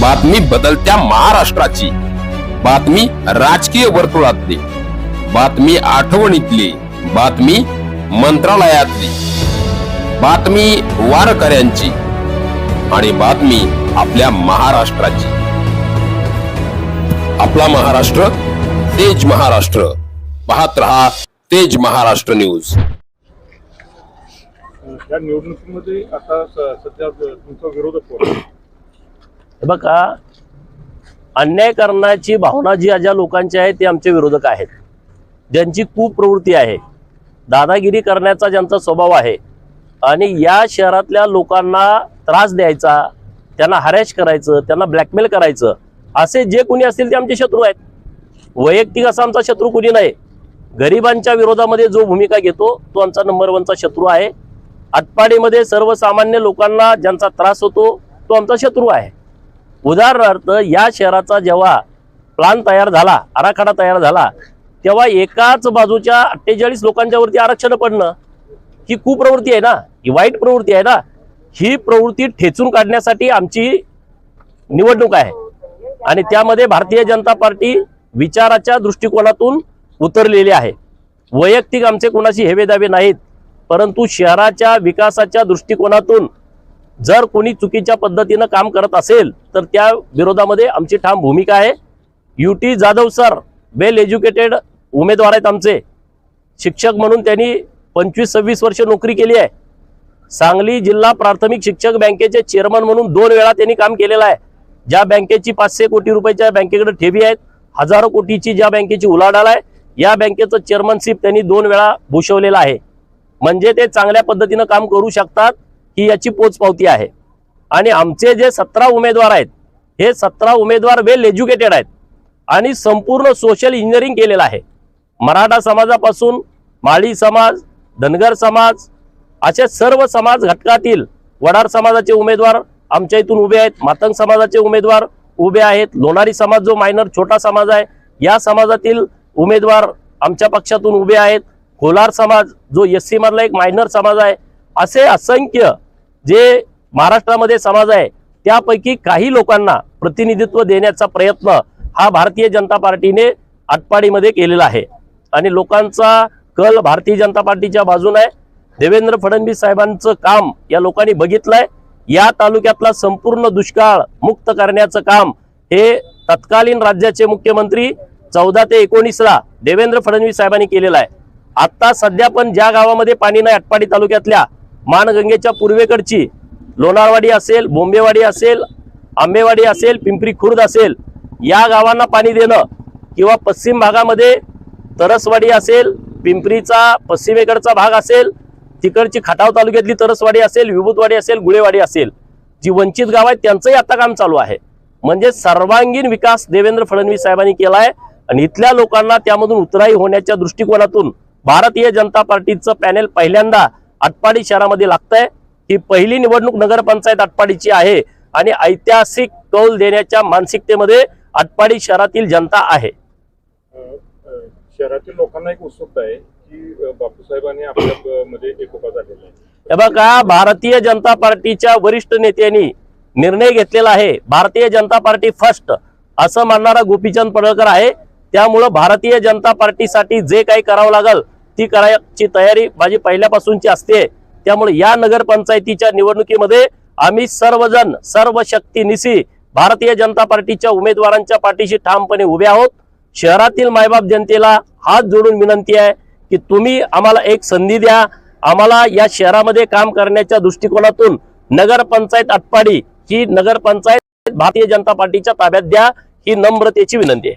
बातमी बदलत्या महाराष्ट्राची. बातमी राजकीय वर्तुळातली. बातमी आठवणीतली. बातमी मंत्रालयातली. बातमी वारकऱ्यांची. आणि बातमी आपल्या महाराष्ट्राची. आपला महाराष्ट्र तेज महाराष्ट्र. पाहत रहा तेज महाराष्ट्र न्यूज. या निवडणुकीमध्ये आता सध्या तुमचा विरोधक बघा अन्याय करण्याची भावना जी ज्या लोकांची आहे ते आमचे विरोधक आहेत. ज्यांची कुप्रवृत्ती आहे. दादागिरी करण्याचा ज्यांचा स्वभाव आहे आणि या शहरातल्या लोकांना त्रास द्यायचा त्यांना हरॅश करायचं त्यांना ब्लॅकमेल करायचं असे जे कोणी असतील ते आमचे शत्रू आहेत. वैयक्तिक असा आमचा शत्रू कुणी नाही. गरिबांच्या विरोधामध्ये जो भूमिका घेतो तो आमचा नंबर वनचा शत्रू आहे. आटपाडीमध्ये सर्वसामान्य लोकांना ज्यांचा त्रास होतो तो आमचा शत्रू आहे. उदाहरणार्थ या शहराचा जेव्हा प्लान तयार झाला आराखडा तयार झाला तेव्हा एकाच बाजूच्या अठ्ठेचाळीस लोकांच्यावरती आरक्षण पडणं ही कुप्रवृत्ती आहे ना? ही वाईट प्रवृत्ती आहे ना? ही प्रवृत्ती ठेचून काढण्यासाठी आमची निवडणूक आहे. आणि त्यामध्ये भारतीय जनता पार्टी विचाराच्या दृष्टिकोनातून उतरलेली आहे. वैयक्तिक आमचे कोणाशी हेवेदावे नाहीत परंतु शहराच्या विकासाच्या दृष्टिकोनातून जर कोणी चुकीच्या पद्धतीनं काम करत असेल तर त्या विरोधामध्ये आमची ठाम भूमिका आहे. U T Jadhav sir well educated उमेदवार आहेत आमचे. शिक्षक म्हणून त्यांनी पंचवीस सव्वीस वर्ष नोकरी केली आहे. सांगली जिल्हा प्राथमिक शिक्षक बँकेचे चेअरमन म्हणून दोन वेळा त्यांनी काम केलेलं आहे. ज्या बँकेची पाचशे कोटी रुपयाच्या बँकेकडे ठेवी आहेत हजारो कोटीची ज्या बँकेची उलाढाल आहे या बँकेचं चेअरमनशिप त्यांनी दोन वेळा भूषवलेलं आहे. म्हणजे ते चांगल्या पद्धतीनं काम करू शकतात. ही याची पोचपावती आहे. आणि आमचे जे सतरा उमेदवार आहेत हे सतरा उमेदवार वेल एज्युकेटेड आहेत. आणि संपूर्ण सोशल इंजिनिअरिंग केलेलं आहे. मराठा समाजापासून माळी समाज धनगर समाज असे सर्व समाज घटकातील वडार समाजाचे उमेदवार आमच्या इथून उभे आहेत. मातंग समाजाचे उमेदवार उभे आहेत. लोणारी समाज जो मायनर छोटा समाज आहे या समाजातील उमेदवार आमच्या पक्षातून उभे आहेत. कोलार समाज जो एस सी मधला एक मायनर समाज आहे असे असंख्य जे महाराष्ट्रामध्ये समाज आहे त्यापैकी काही लोकांना प्रतिनिधित्व देण्याचा प्रयत्न हा भारतीय जनता पार्टीने आटपाडीमध्ये केलेला आहे. आणि लोकांचा कल भारतीय जनता पार्टीच्या बाजूने आहे. देवेंद्र फडणवीस साहेबांचं काम या लोकांनी बघितलंय. या तालुक्यातला संपूर्ण दुष्काळ मुक्त करण्याचं काम हे तत्कालीन राज्याचे मुख्यमंत्री चौदा ते एकोणीसला देवेंद्र फडणवीस साहेबांनी केलेलं आहे. आता सध्या पण ज्या गावामध्ये पाणी नाही आटपाडी तालुक्यातल्या मानगंगेच्या पूर्वेकडची लोणारवाडी असेल बोंबेवाडी असेल आंबेवाडी असेल पिंपरी खुर्द असेल या गावांना पाणी देणं किंवा पश्चिम भागामध्ये तरसवाडी असेल पिंपरीचा पश्चिमेकडचा भाग असेल तिकडची खटाव तालुक्यातली तरसवाडी असेल विभूतवाडी असेल गुळेवाडी असेल जी वंचित गाव आहेत त्यांचंही आता काम चालू आहे. म्हणजे सर्वांगीण विकास देवेंद्र फडणवीस साहेबांनी केला आहे आणि इथल्या लोकांना त्यामधून उतराई होण्याच्या दृष्टिकोनातून भारतीय जनता पार्टीचं पॅनेल पहिल्यांदा आटपाडी शहरामध्ये लागतंय. ही पहिली निवडणूक नगरपंचायत आटपाडीची आहे आणि ऐतिहासिक कौल देण्याच्या मानसिकतेमध्ये आटपाडी शहरातील जनता आहे. शहरातील लोकांना एक उत्सुकता आहे की अ, बापूसाहेबांनी आपल्या ब- मध्ये एकोपा झालेला आहे. बघा भारतीय जनता पार्टीच्या वरिष्ठ नेत्यांनी निर्णय घेतलेला आहे. भारतीय जनता पार्टी फर्स्ट असं मानणारा गोपीचंद पडळकर आहे. त्यामुळं भारतीय जनता पार्टीसाठी जे काही करावं लागल ती करायची तयारी माझी पहिल्यापासूनची असते. त्यामुळे या नगरपंचायतीच्या निवडणुकीमध्ये आम्ही सर्वजण सर्व शक्तीनिशी भारतीय जनता पार्टीच्या उमेदवारांच्या पाठीशी ठामपणे उभे आहोत. शहरातील मायबाप जनतेला हात जोडून विनंती आहे की तुम्ही आम्हाला एक संधी द्या. आम्हाला या शहरामध्ये काम करण्याच्या दृष्टिकोनातून नगरपंचायत आटपाडी ही नगरपंचायत भारतीय जनता पार्टीच्या ताब्यात द्या ही नम्रतेची विनंती आहे.